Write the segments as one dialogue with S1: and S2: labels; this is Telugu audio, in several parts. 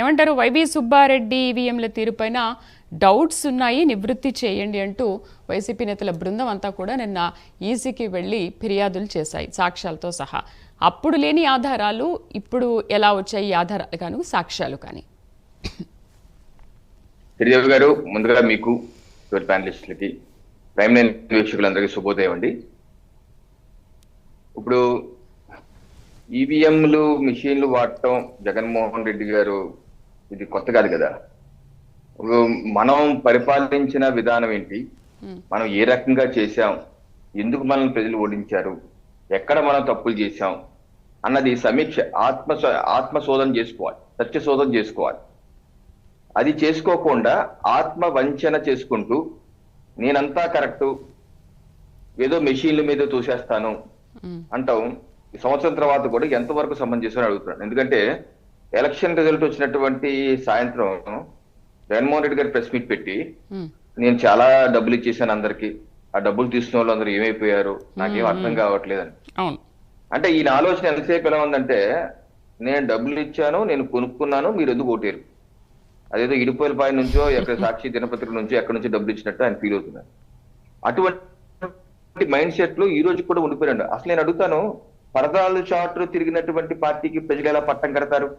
S1: ఏమంటారు? వైవి సుబ్బారెడ్డి ఈవీఎంల తీరుపైన డౌట్స్ ఉన్నాయి నివృత్తి చేయండి అంటూ వైసీపీ నేతల బృందం అంతా కూడా నిన్న ఈసీకి వెళ్ళి ఫిర్యాదులు చేశాయి సాక్ష్యాలతో సహా. అప్పుడు లేని ఆధారాలు ఇప్పుడు ఎలా వచ్చాయి? ఆధారాలు కాను సాక్ష్యాలు కానీ.
S2: శ్రీదేవి గారు ముందుగా మీకు ప్యానలిస్టులకి ప్రైమ్ లైన్ వీక్షకులందరికీ శుభోదయం అండి. ఇప్పుడు ఈవీఎంలు మిషన్లు వాడటం జగన్మోహన్ రెడ్డి గారు ఇది కొత్త కాదు కదా. మనం పరిపాలించిన విధానం ఏంటి? మనం ఏ రకంగా చేశాం? ఎందుకు మనల్ని ప్రజలు ఓడించారు? ఎక్కడ మనం తప్పులు చేశాం? అన్నది సమీక్ష ఆత్మ ఆత్మశోధన చేసుకోవాలి. సత్యశోధన చేసుకోవాలి. అది చేసుకోకుండా ఆత్మ వంచన చేసుకుంటూ నేనంతా కరెక్ట్ ఏదో మెషిన్ల మీద చూసేస్తాను
S1: ఉమ్,
S2: అంటాం. సంవత్సరం తర్వాత కూడా ఎంతవరకు సమంజసం అని అడుగుతున్నాను. ఎందుకంటే ఎలక్షన్ రిజల్ట్ వచ్చినటువంటి సాయంత్రం జగన్మోహన్ రెడ్డి గారు ప్రెస్ మీట్ పెట్టి నేను చాలా డబ్బులు ఇచ్చేసాను అందరికి. ఆ డబ్బులు తీసుకున్న వాళ్ళందరూ ఏమైపోయారు? నాకేం అర్థం కావట్లేదని. అంటే ఈయన ఆలోచన ఎంతసేపు ఎలా ఉందంటే నేను డబ్బులు ఇచ్చాను నేను కొనుక్కున్నాను మీరు ఎందుకు ఓటేరు? అదేదో ఇడిపోయిన పై నుంచో ఎక్కడ సాక్షి దినపత్రిక నుంచో ఎక్కడి నుంచో డబ్బులు ఇచ్చినట్టు ఆయన ఫీల్ అవుతున్నారు. అటువంటి మైండ్ సెట్లో ఈ రోజు కూడా ఉండిపోయాడు అసలు నేను అడుగుతాను పరదాలు చాట్లు తిరిగినటువంటి పార్టీకి ప్రజలు ఎలా పట్టం కడతారు?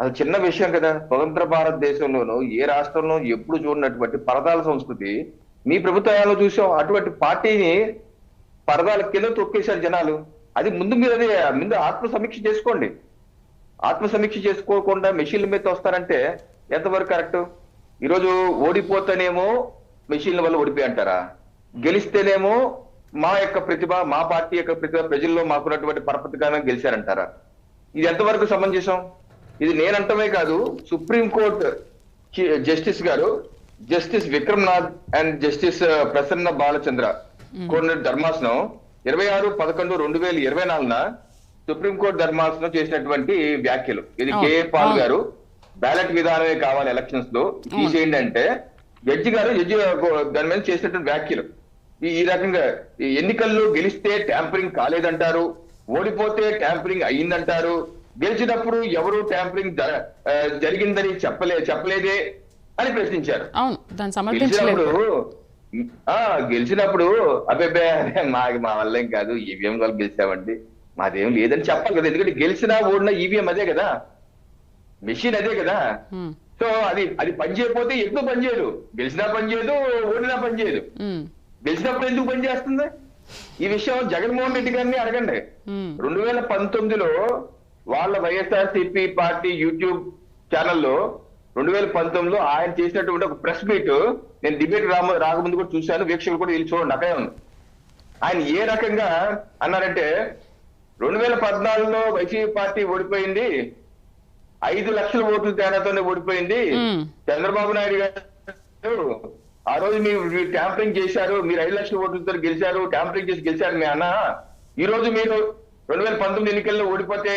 S2: అది చిన్న విషయం కదా. స్వతంత్ర భారతదేశంలోనూ ఏ రాష్ట్రంలో ఎప్పుడు చూడనటువంటి పరదాల సంస్కృతి మీ ప్రభుత్వంలో చూసాం. అటువంటి పార్టీని పరదాల కింద తొక్కేశారు జనాలు. అది ముందు మీరు అదే ముందు ఆత్మ సమీక్ష చేసుకోండి. ఆత్మ సమీక్ష చేసుకోకుండా మెషిన్ల మీద వస్తారంటే ఎంతవరకు కరెక్ట్? ఈరోజు ఓడిపోతేనేమో మెషిన్ల వల్ల ఓడిపోయి అంటారా? గెలిస్తేనేమో మా యొక్క ప్రతిభ మా పార్టీ యొక్క ప్రతిభ ప్రజల్లో మాకున్నటువంటి పరపతిగానే గెలిచారంటారా? ఇది ఎంతవరకు సమంజసం? ఇది నేనంటమే కాదు సుప్రీం కోర్టు జస్టిస్ గారు justice Vikramnath and justice Prasanna Balachandra court ధర్మాసనం ఇరవై ఆరు పదకొండు రెండు వేల ఇరవై నాలుగున సుప్రీంకోర్టు ధర్మాసనం చేసినటువంటి వ్యాఖ్యలు. ఇది
S1: అవును,
S2: కే పాల్. గారు బ్యాలెట్ విధానమే కావాలి ఎలక్షన్స్లో తీసేయండి అంటే జడ్జి గారు జడ్జి దాని మీద చేసినటువంటి వ్యాఖ్యలు. ఈ రకంగా ఎన్నికల్లో గెలిస్తే ట్యాంపరింగ్ కాలేదంటారు ఓడిపోతే ట్యాంపరింగ్ అయ్యిందంటారు గెలిచినప్పుడు ఎవరు ట్యాంపరింగ్ జరిగిందని చెప్పలే చెప్పలేదే అని ప్రశ్నించారు. గెలిచినప్పుడు గెలిచినప్పుడు అబ్బే మాకు మా వల్ల ఏం కాదు ఈవీఎం వాళ్ళు గెలిచామండి మాదేం లేదని చెప్పాలి కదా ఎందుకంటే గెలిచినా ఓడినా ఈవీఎం అదే కదా మెషిన్ అదే కదా. సో అది అది పని చేయకపోతే ఎక్కువ పని చేయదు గెలిచినా పని చేయదు ఓడినా పని చేయదు గెలిచినప్పుడు ఎందుకు పని చేస్తుంది? ఈ విషయం జగన్మోహన్ రెడ్డి గారిని అడగండి. రెండు వేల పంతొమ్మిదిలో వాళ్ళ వైఎస్ఆర్ సిపి పార్టీ యూట్యూబ్ ఛానల్లో రెండు వేల పంతొమ్మిదిలో ఆయన చేసినటువంటి ఒక ప్రెస్ మీట్ నేను డిబేట్ రామ రాకముందు కూడా చూశాను. వీక్షకులు కూడా వెళ్ళి చూడండి. అక్కడే ఉంది. ఆయన ఏ రకంగా అన్నారంటే రెండు వేల పద్నాలుగులో వైసీపీ పార్టీ ఓడిపోయింది. ఐదు లక్షల ఓట్ల తేడాతోనే ఓడిపోయింది. చంద్రబాబు నాయుడు గారు ఆ రోజు మీరు మీరు ట్యాంపరింగ్ చేశారు మీరు ఐదు లక్షల ఓట్లతో గెలిచారు ట్యాంపరింగ్ చేసి గెలిచారు మీ అన్న. ఈ రోజు మీరు రెండు వేల పంతొమ్మిది ఎన్నికల్లో ఓడిపోతే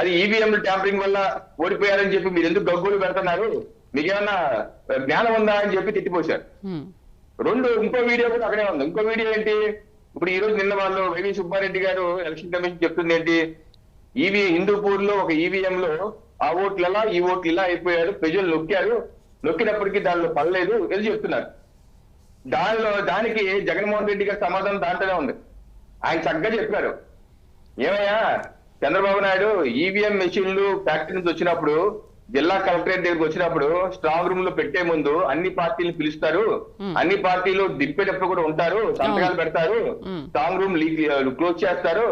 S2: అది ఈవీఎం ట్యాంపరింగ్ వల్ల ఓడిపోయారని చెప్పి మీరు ఎందుకు గగ్గోలు పెడుతున్నారు? మీకేమన్నా జ్ఞానం ఉందా అని చెప్పి తిట్టిపోశారు. రెండు ఇంకో వీడియో కూడా అక్కడే ఉంది. ఇంకో వీడియో ఏంటి? ఇప్పుడు ఈ రోజు నిన్న వాళ్ళు వైవి సుబ్బారెడ్డి గారు ఎలక్షన్ కమిషన్ చెప్తుంది ఏంటి? ఈవీ హిందూపూర్లో ఒక ఈవీఎం లో ఆ ఓట్లు ఎలా ఈ ఓట్లు ఇలా అయిపోయారు ప్రజలు నొక్కారు. నొక్కినప్పటికీ దానిలో పడలేదు అని చెప్తున్నారు. దానిలో దానికి జగన్మోహన్ రెడ్డి గారి సమాధానం దాంట్లోనే ఉంది. ఆయన చక్కగా చెప్పారు ఏమయ్యా? చంద్రబాబు నాయుడు ఈవీఎం మెషిన్లు ఫ్యాక్టరీ నుంచి వచ్చినప్పుడు జిల్లా కలెక్టరేట్ దగ్గరికి వచ్చినప్పుడు స్ట్రాంగ్ రూమ్లో పెట్టే ముందు అన్ని పార్టీలు పిలుస్తారు. అన్ని పార్టీలు దిప్పేటప్పుడు కూడా ఉంటారు. సంతకాలు పెడతారు. స్ట్రాంగ్ రూమ్ క్లోజ్ చేస్తారు.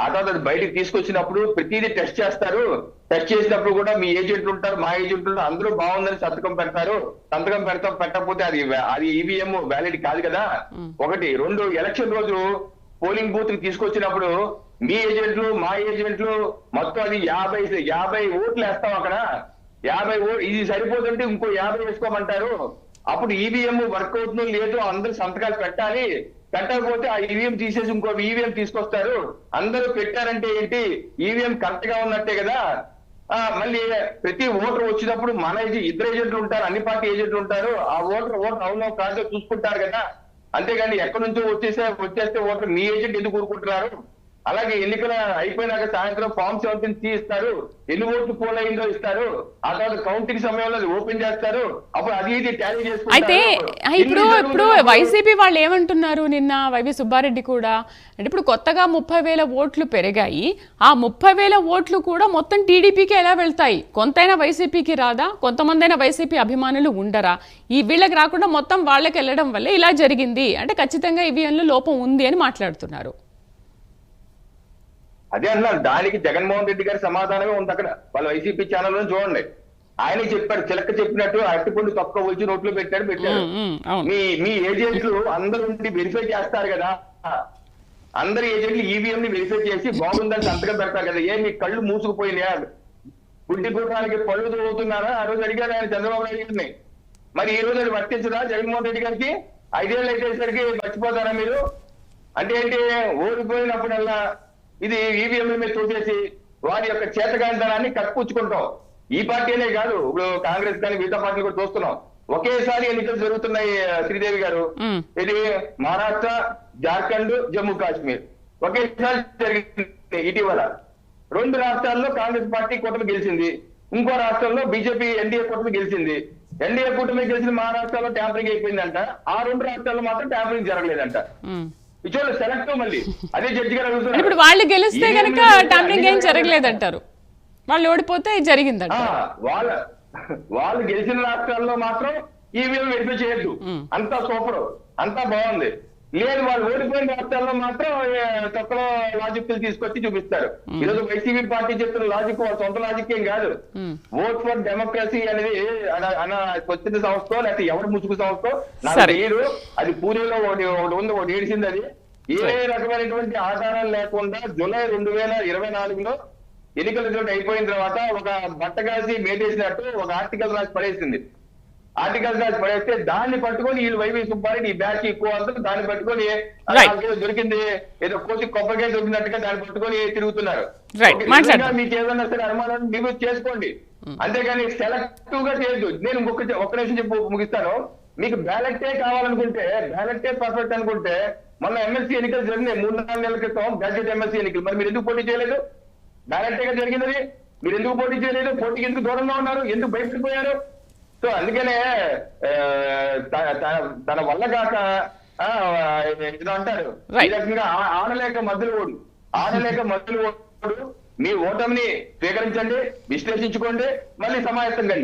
S2: ఆ తర్వాత అది బయటికి తీసుకొచ్చినప్పుడు ప్రతిదీ టెస్ట్ చేస్తారు. టెస్ట్ చేసినప్పుడు కూడా మీ ఏజెంట్లు ఉంటారు మా ఏజెంట్లు ఉంటారు అందరూ బాగుందని సంతకం పెడతారు. సంతకం పెడతాం పెట్టకపోతే అది అది ఈవీఎం వ్యాలిడ్ కాదు కదా. ఒకటి రెండు ఎలక్షన్ రోజు పోలింగ్ బూత్ తీసుకొచ్చినప్పుడు మీ ఏజెంట్లు మా ఏజెంట్లు మొత్తం అది యాభై యాభై ఓట్లు వేస్తాం అక్కడ. యాభై ఓ ఇది సరిపోతుంటే ఇంకో యాభై వేసుకోమంటారు. అప్పుడు ఈవీఎం వర్క్ అవుతుందో లేదో అందరూ సంతకాలు పెట్టాలి. పెట్టకపోతే ఆ ఈవీఎం తీసేసి ఇంకో ఈవీఎం తీసుకొస్తారు. అందరూ పెట్టారంటే ఏంటి? ఈవీఎం కరెక్ట్గా ఉన్నట్టే కదా? ఆ మళ్ళీ ప్రతి ఓటర్ వచ్చినప్పుడు మన ఇద్దరు ఏజెంట్లు ఉంటారు అన్ని పార్టీ ఏజెంట్లు ఉంటారు. ఆ ఓటర్ ఓటర్ అవునో కాదో చూసుకుంటారు కదా? అంతేగాని ఎక్కడి నుంచో వచ్చేసే వచ్చేస్తే ఓటర్ మీ ఏజెంట్ ఎందుకు ఊరుకుంటున్నారు? అలాగే ఎన్నికల అయిపోయినాక సాయంత్రం ఫామ్ సెవెంటీన్ తీస్తారు ఎన్ని ఓట్లు పోల్ అయిందో ఇస్తారు. ఆ తర్వాత కౌంటింగ్ సమయంలో ఓపెన్ చేస్తారు. అప్పుడు అది ఇది టాలీ చేసుకుంటారు.
S1: అయితే ఇప్పుడు ఇప్పుడు వైసీపీ వాళ్ళు ఏమంటున్నారు నిన్న వైవి సుబ్బారెడ్డి కూడా? అంటే ఇప్పుడు కొత్తగా ముప్పై వేల ఓట్లు పెరిగాయి. ఆ ముప్పై వేల ఓట్లు కూడా మొత్తం టీడీపీకి ఎలా వెళ్తాయి? కొంతైనా వైసీపీకి రాదా? కొంతమందైనా వైసీపీ అభిమానులు ఉండరా? ఈ వీళ్ళకి రాకుండా మొత్తం వాళ్ళకి వెళ్ళడం వల్లే ఇలా జరిగింది. అంటే ఖచ్చితంగా ఈవీఎంలో లోపం ఉంది అని మాట్లాడుతున్నారు.
S2: అదే అన్నాను దానికి జగన్మోహన్ రెడ్డి గారి సమాధానమే ఉంది అక్కడ. వాళ్ళ వైసీపీ ఛానల్లో చూడండి. ఆయన చెప్పాడు చిలక చెప్పినట్టు అరటిపండు తక్కువ వచ్చి నోట్లో పెట్టాడు పెట్టాడు. మీ మీ ఏజెంట్లు అందరూ ఉండి వెరిఫై చేస్తారు కదా. అందరి ఏజెంట్లు ఈవీఎం ని వెరిఫై చేసి బాగుందని సంతకం పెడతారు కదా. ఏ మీ కళ్ళు మూసుకుపోయినాయా? గుడ్డి గుర్రానికి పళ్ళు తోగుతున్నారా ఆ రోజు అడిగారు ఆయన చంద్రబాబు నాయుడు గారిని. మరి ఈ రోజు అది వర్తించదా జగన్మోహన్ రెడ్డి గారికి? ఐదేళ్ళు అయితేసరికి మర్చిపోతారా మీరు? అంటే ఏంటి? ఓడిపోయినప్పుడల్లా ఇది ఈవీఎం మీద చూసేసి వారి యొక్క చేతగాంతనాన్ని కప్పుచ్చుకుంటాం ఈ పార్టీనే కాదు ఇప్పుడు కాంగ్రెస్ కానీ మిగతా పార్టీలు కూడా చూస్తున్నాం. ఒకేసారి ఎన్నికలు జరుగుతున్నాయి శ్రీదేవి గారు. ఇది మహారాష్ట్ర జార్ఖండ్ జమ్మూ కాశ్మీర్. ఒకేసారి జరిగింది ఇటీవల. రెండు రాష్ట్రాల్లో కాంగ్రెస్ పార్టీ కూటమి గెలిచింది. ఇంకో రాష్ట్రంలో బీజేపీ ఎన్డీఏ కూటమి గెలిచింది. ఎన్డీఏ కూటమి గెలిచిన మహారాష్ట్రలో ట్యాంపరింగ్ అయిపోయిందంట. ఆ రెండు రాష్ట్రాల్లో మాత్రం ట్యాంపరింగ్ జరగలేదంట. సెలెక్ట్ మళ్ళీ. అదే జడ్జి గారు
S1: అంటే
S2: అడుగుతున్నారు.
S1: ఇప్పుడు వాళ్ళు గెలిస్తే కనుక టాంపరింగ్ ఏం జరగలేదంటారు. వాళ్ళు ఓడిపోతే జరిగిందంట.
S2: వాళ్ళ వాళ్ళు గెలిచిన రాష్ట్రాల్లో మాత్రం ఈవీఎం వెరిఫై చేయొద్దు. అంతా సూపర్. అంతా బాగుంది. లేదు వాళ్ళు ఓడిపోయిన రాష్ట్రాల్లో మాత్రం తక్కువ లాజిక్ తీసుకొచ్చి చూపిస్తారు. ఈరోజు వైసీపీ పార్టీ చెప్తున్న లాజిక్ వాళ్ళ సొంత లాజిక్ ఏం కాదు. ఓట్ ఫర్ డెమోక్రసీ అనేది అన- అన వచ్చిన సంస్థ లేకపోతే ఎవరు ముసుగు సంస్థ. తెలియదు అది పూణేలో ఒకటి ఒకటి ఉంది ఒకటి ఏడిసింది అది. ఏ రకమైనటువంటి ఆధారాలు లేకుండా జూలై రెండు వేల ఇరవై నాలుగులో ఎన్నికల రిజల్ట్ అయిపోయిన తర్వాత ఒక బట్టగాసి మేటేసినట్టు ఒక ఆర్టికల్ రాసి పడేసింది. ఆర్టికల్ రాసి పడేస్తే దాన్ని పట్టుకొని వీళ్ళు వైవి సుబ్బారెడ్డి ఈ బ్యాచ్ ఎక్కువ అంతా దాన్ని పట్టుకొని దొరికింది ఏదో కోసి కొబ్బరికాయ దొరికినట్టుగా దాన్ని పట్టుకొని తిరుగుతున్నారు. మీకు ఏదన్నా సరే అనుమానం మీరు చేసుకోండి. అంతేగాని సెలెక్టివ్గా చేయొద్దు. నేను ఇంకొక ఒక్క నిమిషం చెప్పు ముగిస్తాను. మీకు బ్యాలెట్టే కావాలనుకుంటే బ్యాలెట్టే పర్ఫెక్ట్ అనుకుంటే మొన్న ఎమ్మెల్సీ ఎన్నికలు జరిగినాయి. మూడు నాలుగు నెలల క్రితం గ్రాడ్యుయేట్ ఎమ్మెల్సీ ఎన్నికలు. మరి మీరు ఎందుకు పోటీ చేయలేదు? బ్యాలెట్టే గా జరిగినది మీరు ఎందుకు పోటీ చేయలేదు? పోటీకి ఎందుకు దూరంగా ఉన్నారు? ఎందుకు బయటకు పోయారు సో అందుకనే తన వల్ల కాక ఏదో అంటారు. ఈ రకంగా ఆడలేక మధ్యలో ఓడు ఆడలేక మధ్యలో ఓడు మీ ఓటమిని స్వీకరించండి విశ్లేషించుకోండి మళ్ళీ సమాయత్తం కండి.